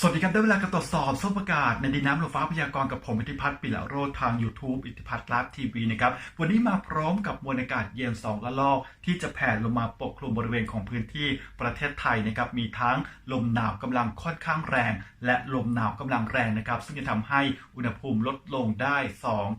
สวัสดีครับ ได้เวลาการตรวจสอบสภาพอากาศ ในดินน้ำลมฟ้าพยากรณ์กับผม อิทธิพัฒน์ปิละโรธทาง YouTube อิทธิพัฒน์ไลฟ์ทีวีนะครับ วันนี้มาพร้อมกับมวลอากาศเย็น2ระลอก ที่จะแผ่ลงมาปกคลุมบริเวณของพื้นที่ประเทศไทยนะครับ มีทั้งลมหนาวกำลังค่อนข้างแรง และลมหนาวกำลังแรงนะครับ ซึ่งจะทำให้อุณหภูมิลดลงได้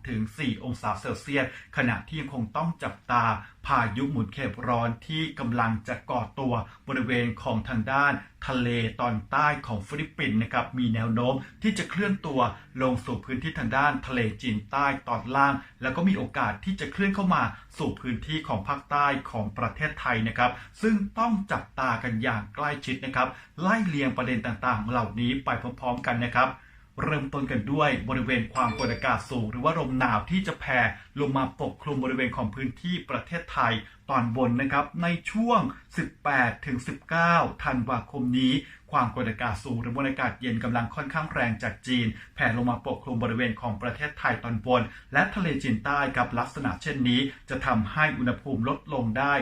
2-4 องศาเซลเซียสขณะที่ยังคงต้องจับตา พายุหมุนเขตร้อนที่กำลังจะก่อตัวบริเวณของทางด้านทะเลตอนใต้ของฟิลิปปินส์นะครับมีแนวโน้มที่จะเคลื่อนตัวลงสู่พื้นที่ทางด้านทะเลจีนใต้ตอนล่าง แล้วก็มีโอกาสที่จะเคลื่อนเข้ามาสู่พื้นที่ของภาคใต้ของประเทศไทยนะครับ ซึ่งต้องจับตากันอย่างใกล้ชิดนะครับ ไล่เลียงประเด็นต่างๆ เหล่านี้ไปพร้อมๆกันนะครับ เริ่มต้นกันด้วยบริเวณความกดอากาศสูง หรือว่าลมหนาวที่จะแผ่ลงมาปกคลุมบริเวณของพื้นที่ประเทศไทย ตอนบนนะครับในช่วง 18 ถึง 19 ธันวาคมนี้ ความกดอากาศสูงหรือมวลอากาศเย็นกำลังค่อนข้างแรงจากจีน แผ่ลงมาปกคลุมบริเวณของประเทศไทยตอนบน และทะเลจีนใต้กับลักษณะเช่นนี้ จะทำให้อุณหภูมิลดลงได้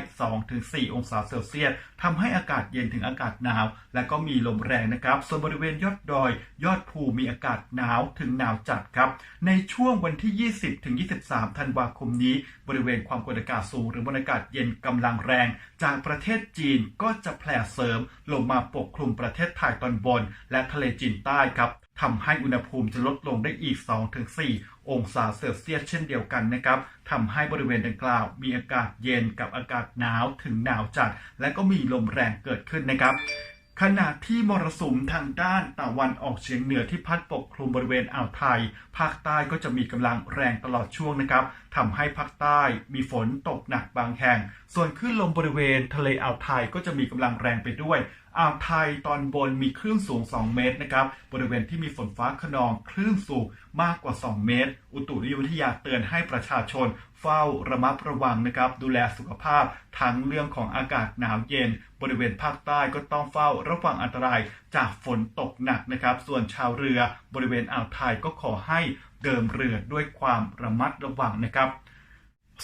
2-4 องศาเซลเซียสทำให้อากาศเย็นถึงอากาศหนาว และก็มีลมแรงนะครับ ส่วนบริเวณยอดดอย ยอดภูมีอากาศหนาวถึงหนาวจัดครับ ในช่วงวันที่ 20ถึง23 ธันวาคมนี้ บริเวณความกดอากาศสูงหรือมวลอากาศเย็นกำลังแรง จากประเทศจีนก็จะแผ่เสริมลงมาปกคลุมประเทศไทยตอนบน และทะเลจีนใต้ครับทำให้อุณหภูมิจะลดลงได้อีก 2-4 องศาเซลเซียสเช่นเดียวกันนะครับทำให้บริเวณดังกล่าว มีอากาศเย็นกับอากาศหนาวถึงหนาวจัด และก็มีลมแรงเกิดขึ้นนะครับ ขณะที่มรสุมทางด้านตะวันออกเฉียงเหนือที่พัดปกคลุมบริเวณอ่าวไทย ภาคใต้ก็จะมีกำลังแรงตลอดช่วงนะครับทำให้ภาคใต้มีฝนตกหนักบางแห่ง ส่วนคลื่นลมบริเวณทะเลอ่าวไทยก็จะมีกำลังแรงไปด้วย อ่าวไทยตอนบนมีคลื่นสูง 2 เมตรนะครับบริเวณที่มีฝนฟ้าขนองคลื่นสูงมากกว่า 2 เมตร อุตุนิยมวิทยาเตือนให้ประชาชนเฝ้าระมัดระวังนะครับ ดูแลสุขภาพทั้งเรื่องของอากาศหนาวเย็น บริเวณภาคใต้ก็ต้องเฝ้าระวังอันตรายจากฝนตกหนักนะครับ ส่วนชาวเรือบริเวณอ่าวไทยก็ขอให้เดินเรือด้วยความระมัดระวังนะครับ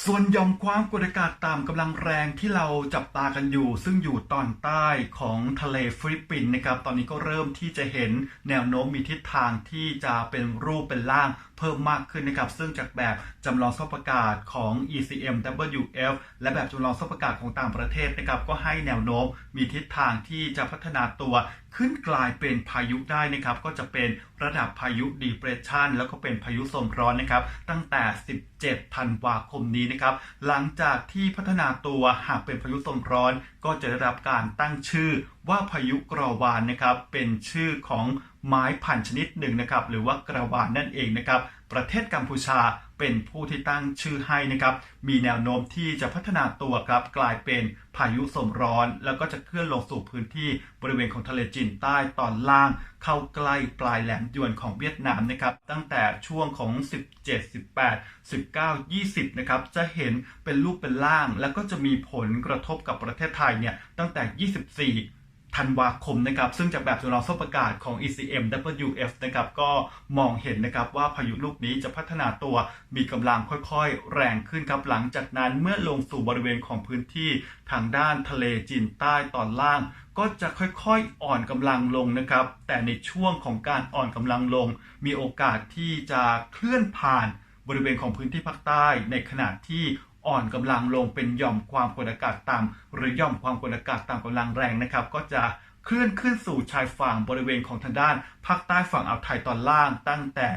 ส่วนยอมความกดอากาศต่ำกำลังแรงที่เราจับตากันอยู่ ซึ่งอยู่ตอนใต้ของทะเลฟิลิปปินส์นะครับ ตอนนี้ก็เริ่มที่จะเห็นแนวโน้มมีทิศทางที่จะเป็นรูปเป็นร่างเพิ่มมากขึ้นนะครับ ซึ่งจากแบบจำลองสภาพอากาศของ ECMWF และแบบจำลองสภาพอากาศของต่างประเทศนะครับ ก็ให้แนวโน้มมีทิศทางที่จะพัฒนาตัว ขึ้นกลายเป็นพายุได้นะครับ ก็จะเป็นระดับพายุดีเพรสชันแล้วก็เป็นพายุโซนร้อนนะครับ ตั้งแต่ 17 ธันวาคมนี้นะครับ หลังจากที่พัฒนาตัวหากเป็นพายุโซนร้อน ก็จะได้รับการตั้งชื่อว่าพายุกรอวานนะครับ เป็นชื่อของไม้พันธุ์ชนิดหนึ่งนะครับ หรือว่ากระวานนั่นเองนะครับ ประเทศกัมพูชา เป็นผู้ที่ตั้งชื่อให้นะครับ มีแนวโน้มที่จะพัฒนาตัวครับกลายเป็นพายุโซนร้อน แล้วก็จะเคลื่อนลงสู่พื้นที่บริเวณของทะเลจีนใต้ตอนล่าง เข้าใกล้ปลายแหลมยวนของเวียดนามนะครับตั้งแต่ช่วงของ 17 18 19 20นะครับจะเห็นเป็นรูปเป็นร่าง แล้วก็จะมีผลกระทบกับประเทศไทยเนี่ยตั้งแต่ 24 ธันวาคมนะครับซึ่งจากแบบจำลองสภาพอากาศของ ECMWF นะครับก็มองเห็นนะครับว่าพายุลูกนี้จะพัฒนาตัวมีกำลังค่อยๆ แรงขึ้นครับหลังจากนั้นเมื่อลงสู่บริเวณของพื้นที่ทางด้านทะเลจีนใต้ตอนล่าง ก็จะค่อยๆอ่อนกำลังลงนะครับ แต่ในช่วงของการอ่อนกำลังลง มีโอกาสที่จะเคลื่อนผ่านบริเวณของพื้นที่ภาคใต้ในขณะที่ อ่อนกำลังลงเป็นหย่อมความกดอากาศต่ำหรือหย่อมความกดอากาศต่ำกำลังแรงนะครับ ก็จะเคลื่อนขึ้นสู่ชายฝั่งบริเวณของทางด้านภาคใต้ฝั่งอ่าวไทยตอนล่าง ตั้งแต่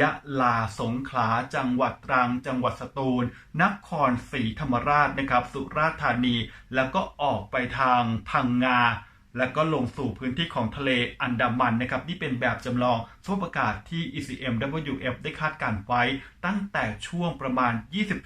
ยะลาสงขลา จังหวัดตรัง จังหวัดสตูล นครศรีธรรมราชนะครับ สุราษฎร์ธานี แล้วก็ออกไปทางพังงา แล้วก็ลงสู่พื้นที่ของทะเลอันดามันนะครับ นี่เป็นแบบจำลองสภาพอากาศที่ ECMWF ได้คาดการไว้ ตั้งแต่ช่วงประมาณ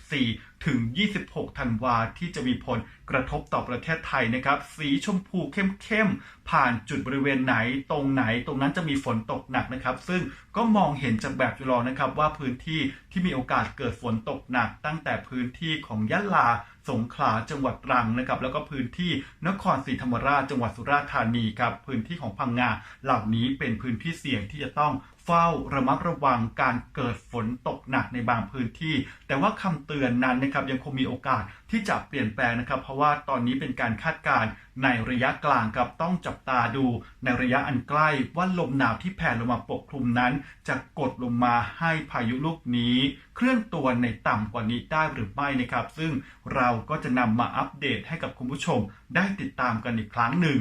24 ถึง 26 ธันวาที่จะมีผลกระทบต่อประเทศไทยนะครับ สีชมพูเข้มๆ ผ่านจุดบริเวณไหนตรงไหนตรงนั้นจะมีฝนตกหนักนะครับ ซึ่งก็มองเห็นจากแบบจำลองนะครับว่าพื้นที่ที่มีโอกาสเกิดฝนตกหนัก ตั้งแต่พื้นที่ของยะลาสงขลาจังหวัดตรังนะครับแล้วก็พื้นที่นครศรีธรรมราชจังหวัดสุราษฎร์ธานีครับพื้นที่ของพังงาเหล่านี้เป็นพื้นที่เสี่ยงที่จะต้อง เฝ้าระมัดระวังการเกิดฝนตกหนักในบางพื้นที่ แต่ว่าคำเตือนนั้นนะครับยังคงมีโอกาสที่จะเปลี่ยนแปลงนะครับ เพราะว่าตอนนี้เป็นการคาดการณ์ในระยะกลางครับต้องจับตาดู ในระยะอันใกล้ว่าลมหนาวที่แผ่ลงมาปกคลุมนั้น จะกดลงมาให้พายุลูกนี้ เคลื่อนตัวในต่ำกว่านี้ได้หรือไม่นะครับ ซึ่งเราก็จะนำมาอัปเดตให้กับคุณผู้ชมได้ติดตามกันอีกครั้งหนึ่ง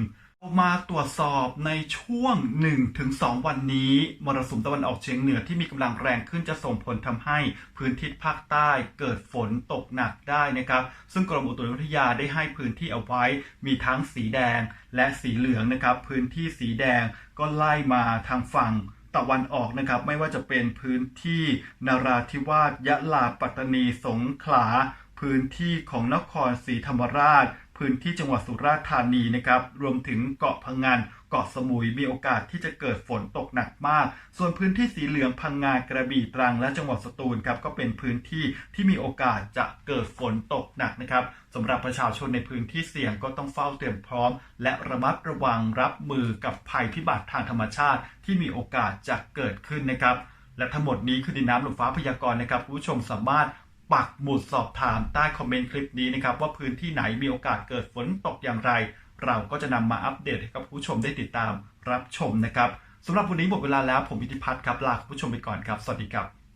มาตรวจสอบในช่วง 1-2 วันนี้มรสุมตะวันออกเฉียงเหนือที่มีกำลังแรงขึ้นจะส่งผลทำให้พื้นที่ภาคใต้เกิดฝนตกหนักได้นะครับ ซึ่งกรมอุตุนิยมวิทยาได้ให้พื้นที่เอาไว้มีทั้งสีแดงและสีเหลืองนะครับ พื้นที่สีแดงก็ไล่มาทางฝั่งตะวันออกนะครับไม่ว่าจะเป็นพื้นที่นราธิวาสยะลาปัตตานีสงขลา พื้นที่ของนครศรีธรรมราช พื้นที่จังหวัดสุราษฎร์ธานีนะครับ รวมถึงเกาะพังงาน เกาะสมุยมีโอกาสที่จะเกิดฝนตกหนักมาก ส่วนพื้นที่สีเหลืองพังงากระบี่ตรังและจังหวัดสตูลครับก็เป็นพื้นที่ที่มีโอกาสจะเกิดฝนตกหนักนะครับสำหรับประชาชนในพื้นที่เสี่ยงก็ต้องเฝ้าเตรียมพร้อม และระมัดระวังรับมือกับภัยพิบัติทางธรรมชาติ ที่มีโอกาสจะเกิดขึ้นนะครับ และทั้งหมดนี้คือดินน้ำลมฟ้าพยากรณ์นะครับผู้ชมสามารถ ปักหมุดสอบถามใต้คอมเมนต์คลิปนี้นะครับ ว่าพื้นที่ไหนมีโอกาสเกิดฝนตกอย่างไร เราก็จะนำมาอัปเดตให้กับผู้ชมได้ติดตามรับชมนะครับสำหรับวันนี้หมดเวลาแล้วผมพิธิพัฒน์ครับลาคุณผู้ชมไปก่อนครับ สวัสดีครับ